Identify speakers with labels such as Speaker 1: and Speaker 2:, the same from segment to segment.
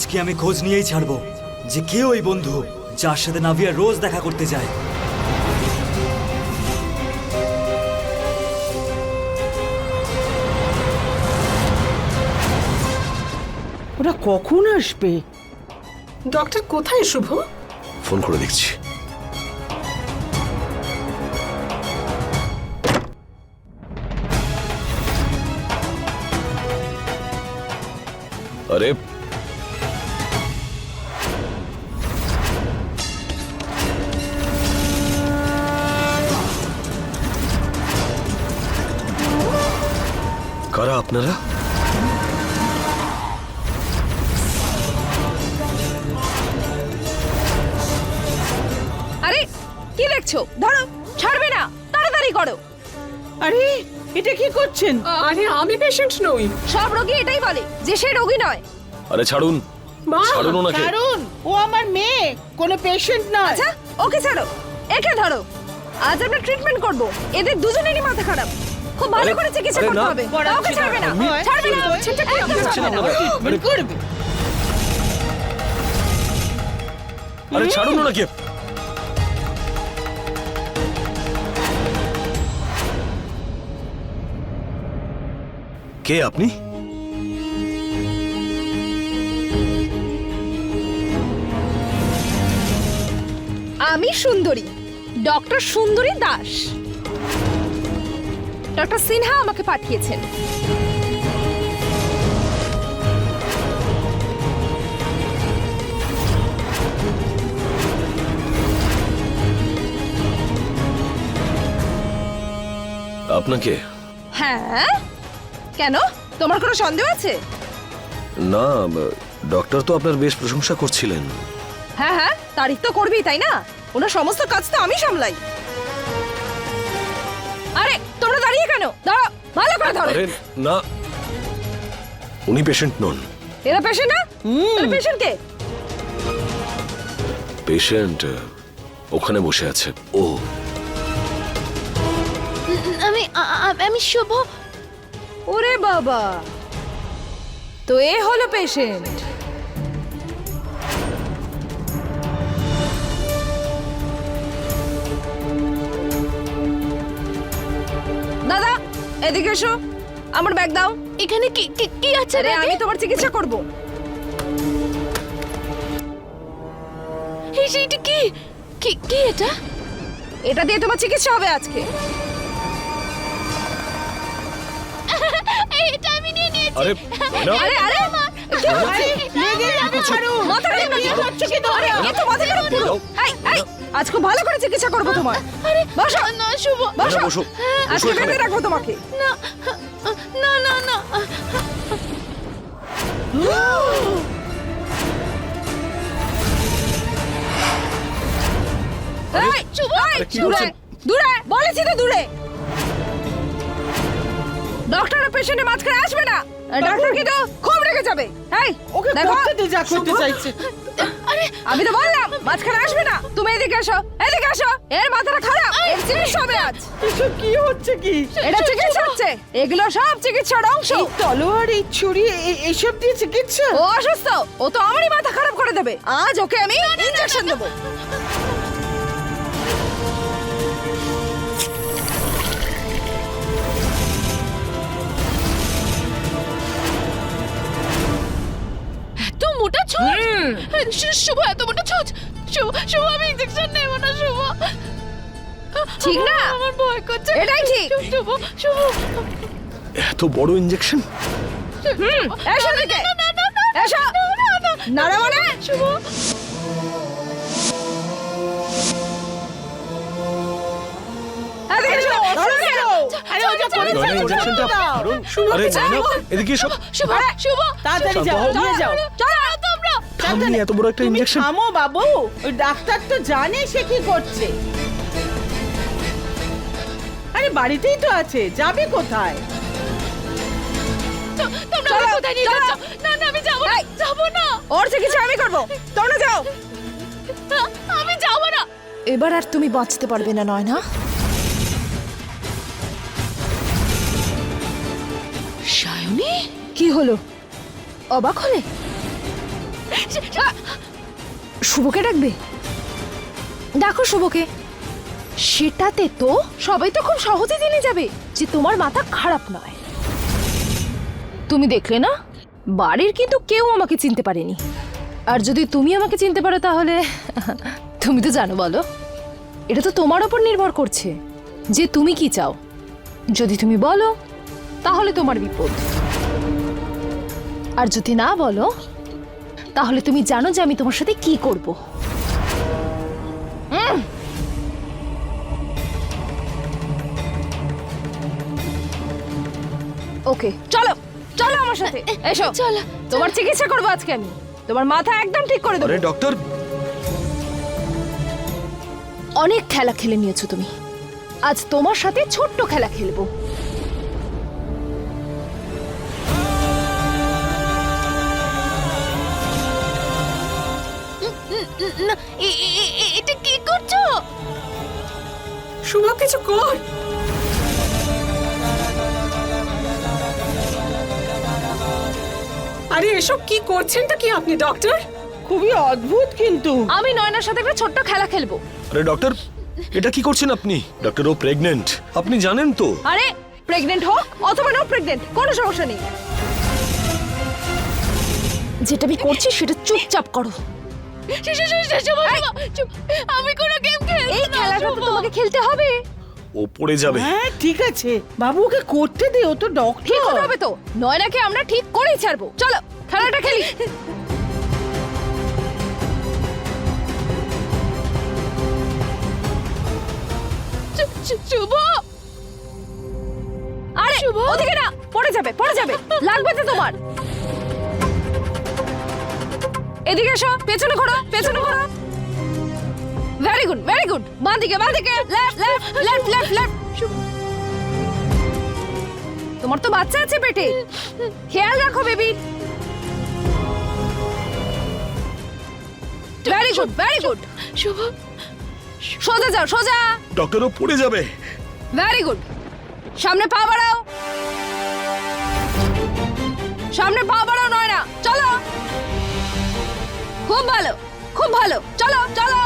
Speaker 1: আজকে আমি খোঁজ নিয়েই ছাড়বো যে কে ওই বন্ধু যার সাথে নাভিয়া রোজ দেখা করতে যায়।
Speaker 2: ওরা কখন আসবে?
Speaker 3: ডক্টর কোথায় শুভ?
Speaker 4: ফোন করে দেখছি। আরে আপনারা?
Speaker 5: আরে কি দেখছ? ধরো ছাড়বে না তাড়াতাড়ি করো।
Speaker 2: আরে এটা কি করছেন?
Speaker 3: আরে আমি পেশেন্ট নই।
Speaker 5: সব রোগী এটাই বলে যে সে রোগী নয়।
Speaker 4: আরে ছাড়ুন।
Speaker 3: মা
Speaker 4: ছাড়ুন ওনাকে।
Speaker 2: কারণ ও আমার মেয়ে কোনো পেশেন্ট নয়।
Speaker 5: আচ্ছা ওকে ছাড়ো। একে ধরো। আজ আমরা ট্রিটমেন্ট করব। এদের দুজনেরই মাথা খারাপ। খুব ভালো করে চিকিৎসা করতে হবে। কাউকে ছাড়বে না। ছাড়বে না
Speaker 2: একদম ছাড়বে না। ট্রিটমেন্ট করবে।
Speaker 4: আরে ছাড়ুন ওনাকে। কে আপনি?
Speaker 5: আমি সুন্দরী। ডক্টর সুন্দরী দাস। ডক্টর সিনহা আমাকে পাঠিয়েছেন।
Speaker 4: আপনাকে?
Speaker 5: হ্যাঁ? কেন? তোমার কোনো সন্দেহ আছে?
Speaker 4: না ডক্টর তো আপনার বেশ প্রশংসা করছিলেন।
Speaker 5: হ্যাঁ হ্যাঁ তারিখ তো করবি তাই না? ওনার সমস্ত কাজ তো আমি সামলাই। আরে তোমরা দাঁড়িয়ে কেন? দাঁড়াও ভালো করে ধরো।
Speaker 4: আরে না। উনি পেশেন্ট নন।
Speaker 5: এরা পেশেন্ট না? পেশেন্ট কে?
Speaker 4: পেশেন্ট ওখানে বসে আছে। ও।
Speaker 5: আমি আমি শুভ। ওরে বাবা। তো এ হলো পেশেন্ট এদিকে এসো। আমার ব্যাগ দাও। এখানে কি কি- কি আছে রে আমি তোমার চিকিৎসা করব। এই সেইটা কি? কি কি এটা? এটা দিয়ে তোমার চিকিৎসা হবে আজকে। এটা আমি নিয়ে নিয়েছি।
Speaker 4: আরে
Speaker 5: আরে আরে মাথা
Speaker 2: কি
Speaker 5: আরে তো মাথা কেন? পুরো এই এই আজ খুব ভালো করে চিকিৎসা করব তোমার আরে বসো। না শুভ। বসো।
Speaker 4: না, বসো।
Speaker 5: আজকে বেঁধে রাখব তোমাকে। না না না দূরে, দূরে বলেছি তো দূরে। ডক্টর আর পেশেন্টের মাঝখানে আসবে না। ডক্টর কিন্তু খুব রেগে যাবে। এই
Speaker 2: ওকে
Speaker 5: দেখো।
Speaker 2: যা করতে চাইছে।
Speaker 5: আরে আমি তো বললাম মাঝখানে আসবে না। তুমি এদিকে আসো এদিকে আসো। এর মাথাটা খারাপ এর চিকিৎসা হবে আজ।
Speaker 2: এসব কি হচ্ছে কি?
Speaker 5: এটা চিকিৎসা হচ্ছে। এগুলো সব চিকিৎসার অংশ।
Speaker 2: এই তলোয়ার এই ছুরি এইসব এসব দিয়ে চিকিৎসা?
Speaker 5: ও অসুস্থ। ও তো আমারই মাথা খারাপ করে দেবে। আজ ওকে আমি ইনজেকশন দেবো।
Speaker 6: মোটা শুভ এত মোটা ছুঁচ শুভ শুভ আমি ইনজেকশন নেব না শুভ
Speaker 5: ঠিক না?
Speaker 6: আমার ভয় করছে
Speaker 5: এটাই ঠিক।
Speaker 6: শুভ শুভ
Speaker 4: এত বড় ইঞ্জেকশন
Speaker 5: হুম এসো এদিকে এসো নাড়া মানে
Speaker 6: শুভ
Speaker 2: তাড়াতাড়ি যাও নিয়ে যাও
Speaker 5: চলো
Speaker 4: থামনি এত বড় একটা
Speaker 2: তুমি
Speaker 4: ইঞ্জেকশন
Speaker 2: থামো বাবু ওই ডাক্তার তো জানে সে কি করছে। আরে বাড়িতেই তো আছে যাবে কোথায়?
Speaker 6: তো- তোমরা আমাকে কোথায় নিয়ে। যাচ্ছ? না না আমি যাব না। যাব না।
Speaker 5: ওর চিকিৎসা আমি করব। তোমরা যাও।
Speaker 6: আমি যাব না।
Speaker 5: এবার আর তুমি বাঁচতে পারবে না নয় না
Speaker 6: সায়নী?
Speaker 5: কি হলো? অবাক হলে? শুভকে ডাকবে? দেখো শুভকে। সেটাতে তো সবাই তো খুব সহজে জেনে যাবে যে তোমার মাথা খারাপ নয়। তুমি দেখলে না? বাড়ির কিন্তু কেউ আমাকে চিনতে পারেনি। আর যদি তুমি আমাকে চিনতে পারো তাহলে, তুমি তো জানো বলো। এটা তো তোমার ওপর নির্ভর করছে যে তুমি কি চাও। যদি তুমি বলো, তাহলে তোমার বিপদ। আর যদি না বলো তাহলে তুমি জানো যে আমি তোমার সাথে কি করব। ওকে চলো চলো আমার সাথে। এসো।
Speaker 6: চলো,
Speaker 5: তোমার চিকিৎসা করব আজকে আমি। তোমার মাথা একদম ঠিক করে দেবো।
Speaker 4: ডক্টর!
Speaker 5: অনেক খেলা খেলে নিয়েছো তুমি। আজ তোমার সাথে ছোট্ট খেলা খেলব।
Speaker 3: আরে এসব কি করছেনটা কি আপনি ডক্টর
Speaker 2: খুবই অদ্ভুত কিন্তু
Speaker 5: আমি নয়নার সাথে একটা ছোট্ট খেলা খেলব
Speaker 4: আরে ডক্টর এটা কি করছেন আপনি ডক্টর ও প্রেগনেন্ট আপনি জানেন তো
Speaker 5: আরে প্রেগনেন্ট হোক অথবা নো প্রেগনেন্ট কোনো সমস্যা নেই যেটা আমি করছি সেটা চুপচাপ করো।
Speaker 6: আমি কোনো গেম খেলব
Speaker 5: এই খেলাটা তো তোমাকে খেলতে হবে
Speaker 4: ও পড়ে যাবে।
Speaker 2: হ্যাঁ ঠিক আছে। বাবু ওকে করতে দে ও তো
Speaker 5: ঠিক
Speaker 2: ডক্টর
Speaker 5: হতে হবে তো। নয়নাকে আমরা ঠিক করেই ছাড়বো। চলো খেলাটা খেলি।
Speaker 6: শু- শু- শুভ!
Speaker 5: আরে ওদিকে না পড়ে যাবে পড়ে যাবে। লাগবে তো তোমার। এদিকে এসো পেছনে ঘোরো পেছনে ঘোরো। ভেরি গুড ভেরি গুড বাঁ দিকে বাঁ দিকে left left left left left তোমার তো বাচ্চা আছে পেটে খেয়াল রাখো baby. Very good very good
Speaker 6: Shubho.
Speaker 5: সোজা যাও সোজা।
Speaker 4: ডক্টর ও পড়ে যাবে।
Speaker 5: ভেরি গুড সামনে পা বাড়াও। সামনে পা বাড়াও নয় না চলো। খুব ভালো খুব ভালো। চলো চলো।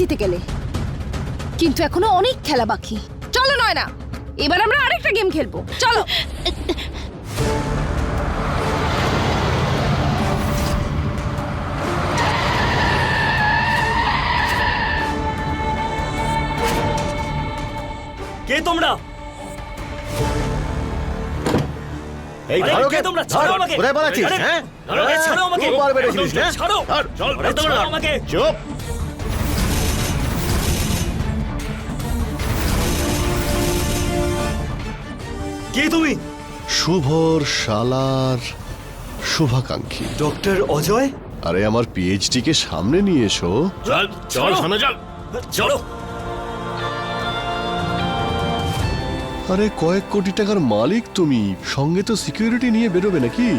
Speaker 6: জিতে
Speaker 5: গেলে। কিন্তু এখনও অনেক খেলা বাকি। চলো নয় না এবার আমরা আরেকটা গেম খেলব। চলো।
Speaker 1: কে তোমরা?
Speaker 7: এই ধরো
Speaker 1: কে
Speaker 7: কে
Speaker 1: তোমরা? ছাড়ো আমাকে।
Speaker 7: কোথায় পালাচ্ছিস হ্যাঁ?
Speaker 1: ছাড়ো আমাকে।
Speaker 7: খুব
Speaker 1: কে তুমি?
Speaker 8: শুভর শালার শুভাকাঙ্ক্ষী।
Speaker 1: ডক্টর অজয়?
Speaker 8: আরে আমার পিএইচডি কে সামনে নিয়ে এসো।
Speaker 7: চল চল শোনা চল।
Speaker 1: চলো।
Speaker 8: আরে কয়েক কোটি টাকার মালিক তুমি। সঙ্গে তো সিকিউরিটি নিয়ে বেরোবে নাকি?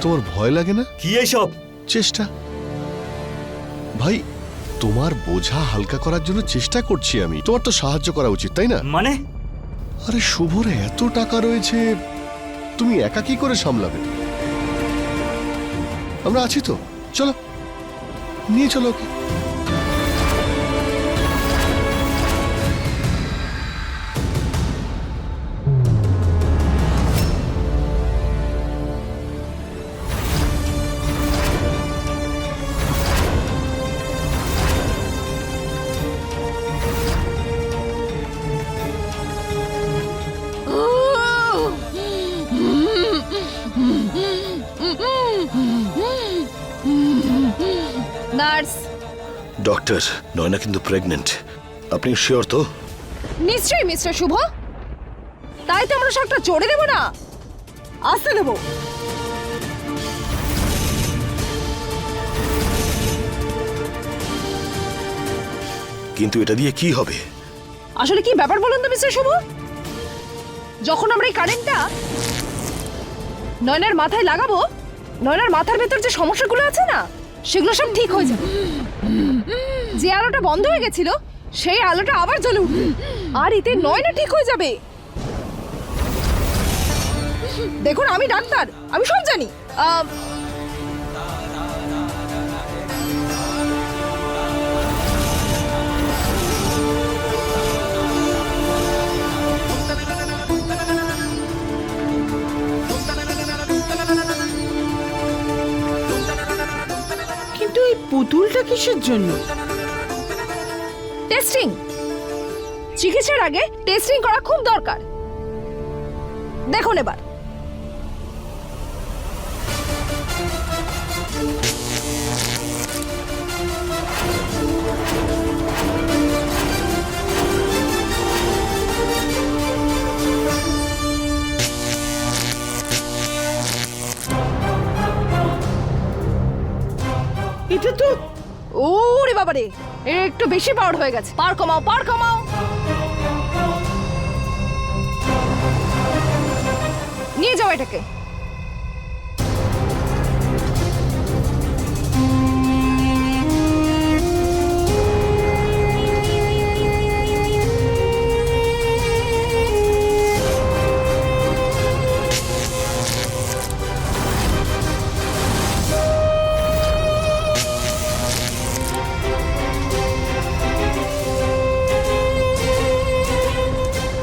Speaker 8: তোমার ভয় লাগে না?
Speaker 1: কি এইসব
Speaker 8: চেষ্টা। ভাই তোমার বোঝা হালকা করার জন্য চেষ্টা করছি আমি। তোমার তো সাহায্য করা উচিত তাই না?
Speaker 1: মানে?
Speaker 8: আরে শুভর, এত টাকা রয়েছে। তুমি একা কি করে সামলাবে? আমরা আছি তো। চলো, নিয়ে চলো ওকে।
Speaker 4: ডক্টর নয়না কিন্তু প্রেগনেন্ট আপনি শিওর তো?
Speaker 5: নিশ্চয়ই মিস্টার শুভ। তাই তো আমরা সবটা জোরে দেবো না? আসতে দেবো।
Speaker 4: কিন্তু এটা দিয়ে কি হবে?
Speaker 5: আসলে কি ব্যাপার বলুন তো মিস্টার শুভ? যখন আমরা এই কারেন্টটা নয়নার মাথায় লাগাবো নয়নার মাথার ভেতর যে সমস্যাগুলো আছে না সেগুলো সব ঠিক হয়ে যাবে। যে আলোটা বন্ধ হয়ে গেছিল সেই আলোটা আবার জ্বলে উঠবে আর এতে নয়না ঠিক হয়ে যাবে। দেখুন আমি ডাক্তার আমি সব জানি। আহ,
Speaker 2: কিন্তু এই পুতুলটা কিসের জন্য?
Speaker 5: টেস্টিং চিকিৎসার আগে টেস্টিং করা খুব দরকার। দেখুন এবার।
Speaker 2: এটা তো
Speaker 5: ওরে বাবারে! এর একটু বেশি পাওয়ার হয়ে গেছে। পার কমাও পার কমাও। নিয়ে যাও এটাকে।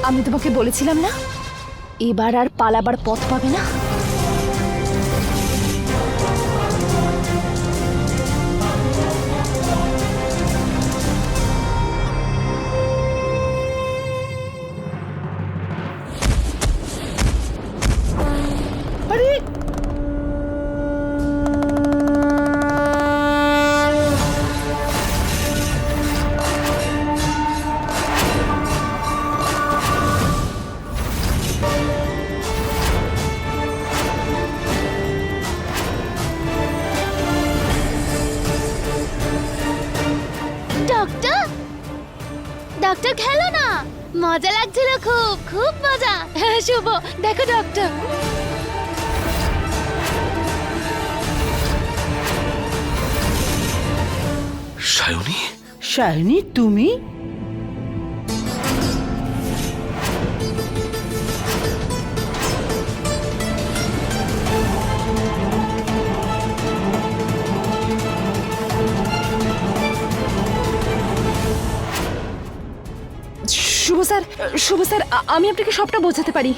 Speaker 5: আমি তোমাকে বলেছিলাম না? এবার আর পালাবার পথ পাবে না?
Speaker 6: দেখো ডক্টর
Speaker 4: সায়নী
Speaker 2: তুমি?
Speaker 5: শুভ স্যার শুভ স্যার আমি আপনাকে সবটা বোঝাতে পারি।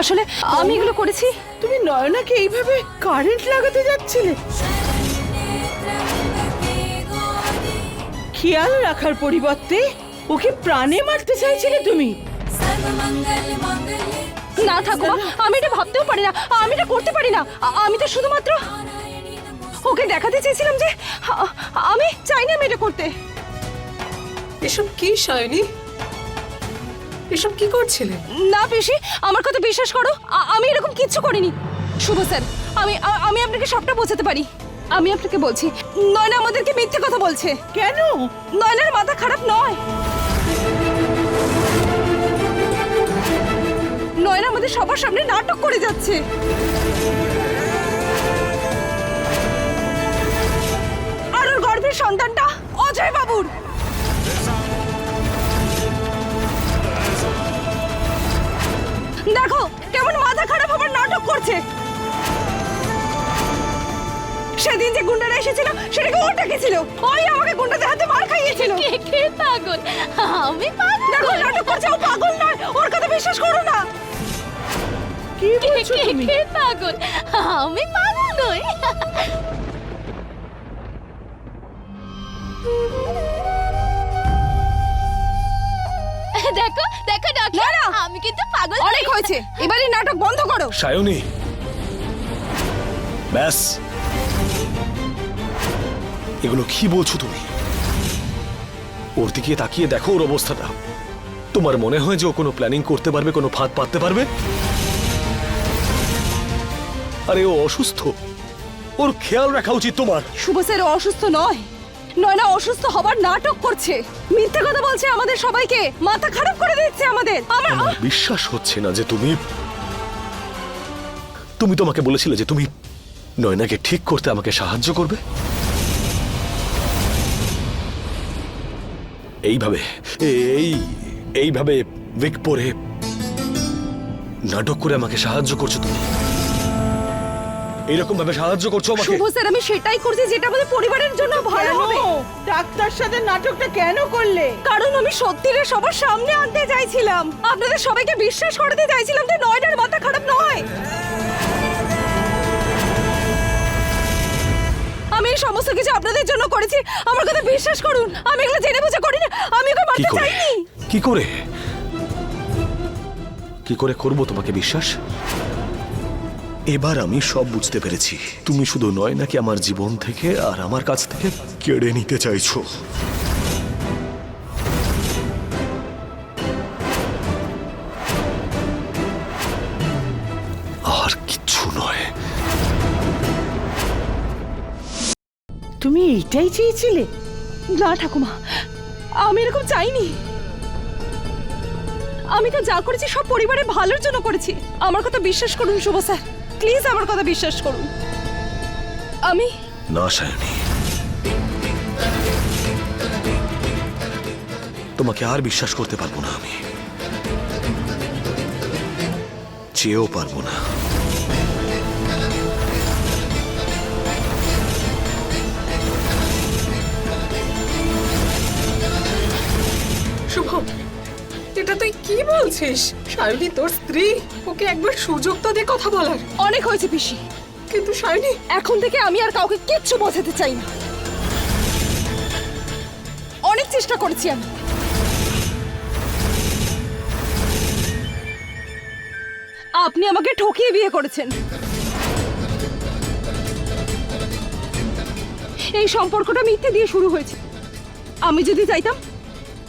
Speaker 5: আসলে আমি এগুলো করেছি।
Speaker 2: তুমি নয়নাকে এইভাবে কারেন্ট লাগাতে যাচ্ছিলে? খেয়াল রাখার পরিবর্তে ওকে প্রাণে মারতে চাইছিলে তুমি।
Speaker 5: না থাকো আমি এটা ভাবতেও পারি না আমি এটা করতে পারি না আমি তো শুধুমাত্র ওকে দেখাতে চেয়েছিলাম যে আমি চাই না আমি এটা করতে।
Speaker 3: এসব কি সায়নী? এসব কি করছিলেন
Speaker 5: না পিসি আমার কথা বিশ্বাস করো আমি এরকম কিচ্ছু করিনি। শুভ স্যার আমি আমি আপনাকে সবটা বোঝাতে পারি। আমি আপনাকে বলছি নয়না আমাদেরকে মিথ্যে কথা বলছে।
Speaker 2: কেন?
Speaker 5: নয়নার মাথা খারাপ নয়। নয়না আমাদের সবার সামনে নাটক করে যাচ্ছে। আর ওর গর্ভের সন্তানটা অজয় বাবুর। দেখো কেমন মাথা খারাপ হবার নাটক করছে। সেদিন যে গুন্ডারা এসেছিল সেটাকে ও ডেকেছিল ওই আমাকে গুন্ডাদের হাতে মার খাইয়েছিল।
Speaker 6: কে কে পাগল? আমি পাগল?
Speaker 5: দেখো নাটক করছে ও পাগল নয় ওর কথা বিশ্বাস করো না।
Speaker 2: কি বলছো
Speaker 6: কে
Speaker 2: তুমি?
Speaker 6: কে পাগল? আমি পাগল নই। দেখো দেখো ডক্টর আমি কিন্তু পাগল
Speaker 5: অনেক হয়েছে। এবারে নাটক বন্ধ করো।
Speaker 4: সায়নী। ব্যাস। এগুলো কি বলছো তুমি? ওর দিকে তাকিয়ে দেখো ওর অবস্থাটা। তোমার মনে হয় যে ও কোনো প্ল্যানিং করতে পারবে কোনো ফাঁদ পাততে পারবে? আরে ও অসুস্থ। ওর খেয়াল রাখা উচিত তোমার।
Speaker 5: শুভ স্যার অসুস্থ নয়। নয়না অসুস্থ হবার নাটক করছে। মিথ্যে কথা বলছে আমাদের সবাইকে। মাথা খারাপ করে দিচ্ছে আমাদের। আমার
Speaker 4: আমার বিশ্বাস হচ্ছে না যে তুমি তুমি তোমাকে বলেছিলে যে তুমি নয়নাকে ঠিক করতে আমাকে সাহায্য করবে? এইভাবে এই এইভাবে উইক পরে নাটক করে আমাকে সাহায্য করছ তুমি। এইরকম ভাবে সাহায্য করছ আমাকে?
Speaker 5: শুভ স্যার আমি সেটাই করছি যেটা আমাদের পরিবারের জন্য ভালো হবে।
Speaker 2: ডাক্তার সাথে নাটকটা কেন করলে?
Speaker 5: কারণ আমি সত্যিটা সবার সামনে আনতে চাইছিলাম। আপনাদের সবাইকে বিশ্বাস করাতে চাইছিলাম যে নয়ডার মাথা খারাপ নয়। আমি এই সমস্ত কিছু আপনাদের জন্য করেছি। আমার কথা বিশ্বাস করুন। আমি এগুলো জেনে বুঝে করি না আমি ওকে
Speaker 4: কি
Speaker 5: মারতে
Speaker 4: করে?
Speaker 5: চাইনি।
Speaker 4: কি করে? কি করে করব তোমাকে বিশ্বাস? এবার আমি সব বুঝতে পেরেছি। তুমি শুধু নয়, নাকি আমার জীবন থেকে আর আমার কাছ থেকে কেড়ে নিতে চাইছো? আর কিচ্ছু নয়।
Speaker 2: তুমি এইটাই চেয়েছিলে?
Speaker 5: না, ঠাকুমা, আমি এরকম চাইনি। আমি তো যা করেছি সব পরিবারের ভালোর জন্য করেছি। আমার কথা বিশ্বাস করুন, শুভ স্যার। প্লিজ আমার কথা বিশ্বাস করুন। আমি
Speaker 4: না সায়নী। তোমাকে আর বিশ্বাস করতে পারব না আমি। চেয়েও পারব না।
Speaker 3: শুভ এটা তুই কি বলছিস? সায়নী তোর স্ত্রী? ওকে একবার সুযোগ তো দে কথা বলার।
Speaker 5: অনেক হয়েছে পিসি।
Speaker 3: কিন্তু সায়নী
Speaker 5: এখন থেকে আমি আর কাউকে কিচ্ছু বোঝাতে চাই না। অনেক চেষ্টা করেছি আমি। আপনি আমাকে ঠকিয়ে বিয়ে করেছেন। এই সম্পর্কটা মিথ্যে দিয়ে শুরু হয়েছে। আমি যদি চাইতাম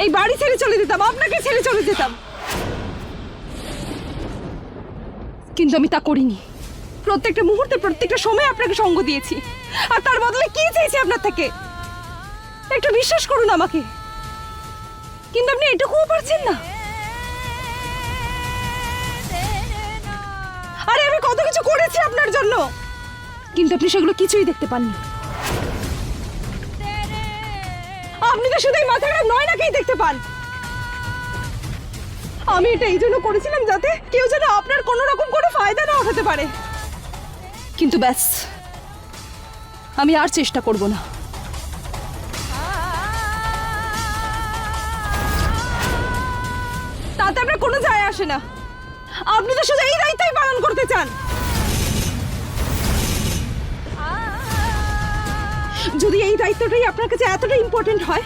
Speaker 5: এই বাড়ি ছেড়ে চলে যেতাম আপনাকে ছেড়ে চলে যেতাম। কিন্তু আমি তা করিনি। প্রত্যেকটা মুহূর্তে, প্রত্যেকটা সময় আপনাকে সঙ্গ দিয়েছি। আর তার বদলে কি চেয়েছি আপনার থেকে? একটু বিশ্বাস করুন আমাকে। কিন্তু আপনি এটুকুও পারছেন না। আরে, আমি কত কিছু করেছি আপনার জন্য। কিন্তু আপনি সেগুলো কিছুই দেখতে পাননি। আপনি তো শুধু মাথা খারাপ নয় নাকেই দেখতে পান। আমি এটা এই জন্য করেছিলাম যাতে কেউ যেন আপনার কোনো রকম কোনো ফায়দা না উঠাতে পারে। কিন্তু ব্যাস, আমি আর চেষ্টা করব না। তাতে আপনার কোনো যায় আসে না। আপনি তো শুধু এই দায়িত্বই পালন করতে চান। যদি এই দায়িত্বটাই আপনার কাছে এতটা ইম্পর্টেন্ট হয়,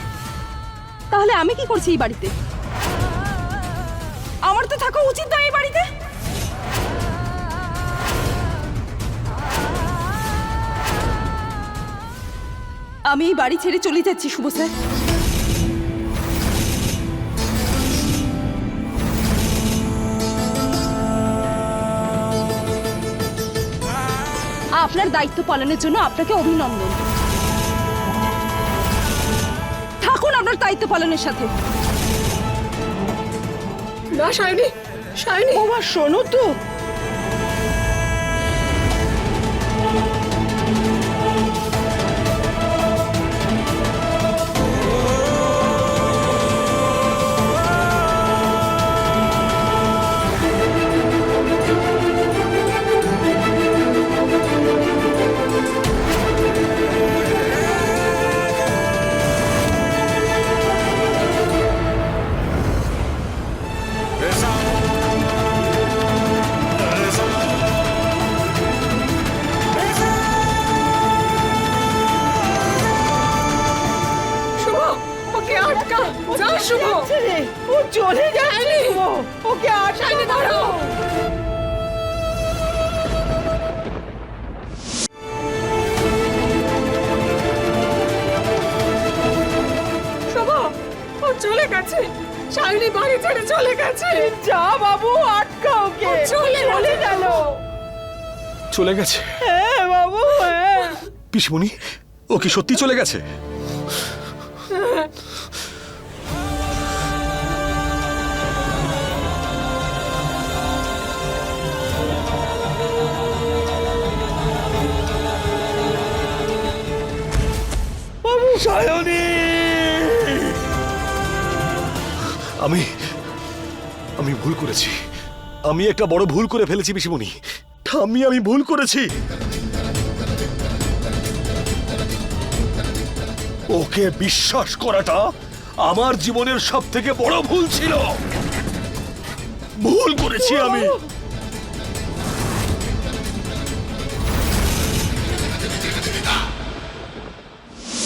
Speaker 5: তাহলে আমি কি করছি এই বাড়িতে? থাকা উচিত না এই বাড়িতে? আমি এই বাড়ি ছেড়ে চলে যাচ্ছি, শুভ স্যার। আপনার দায়িত্ব পালনের জন্য আপনাকে অভিনন্দন। থাকুন আপনার দায়িত্ব পালনের সাথে।
Speaker 3: না শায়নি শায়নি
Speaker 2: ও মা শোনো তো।
Speaker 3: শুভ। ও চলে যাচ্ছে ওকে আটকাতে ধরো। শুভ
Speaker 2: ও চলে গেছে। শালিনী বাড়ি ছেড়ে চলে গেছে। যা বাবু আটকা ওকে। চলে
Speaker 3: চলে গেল।
Speaker 4: চলে গেছে।
Speaker 2: হ্যাঁ বাবু হ্যাঁ।
Speaker 4: পিসমণি ও কি সত্যি চলে গেছে?
Speaker 7: হ্যাঁ
Speaker 4: আমি আমি ভুল করেছি। আমি একটা বড় ভুল করে ফেলেছি, পিসিমণি। আমি আমি ভুল করেছি। ওকে বিশ্বাস করাটা আমার জীবনের সব থেকে বড় ভুল ছিল। ভুল করেছি আমি।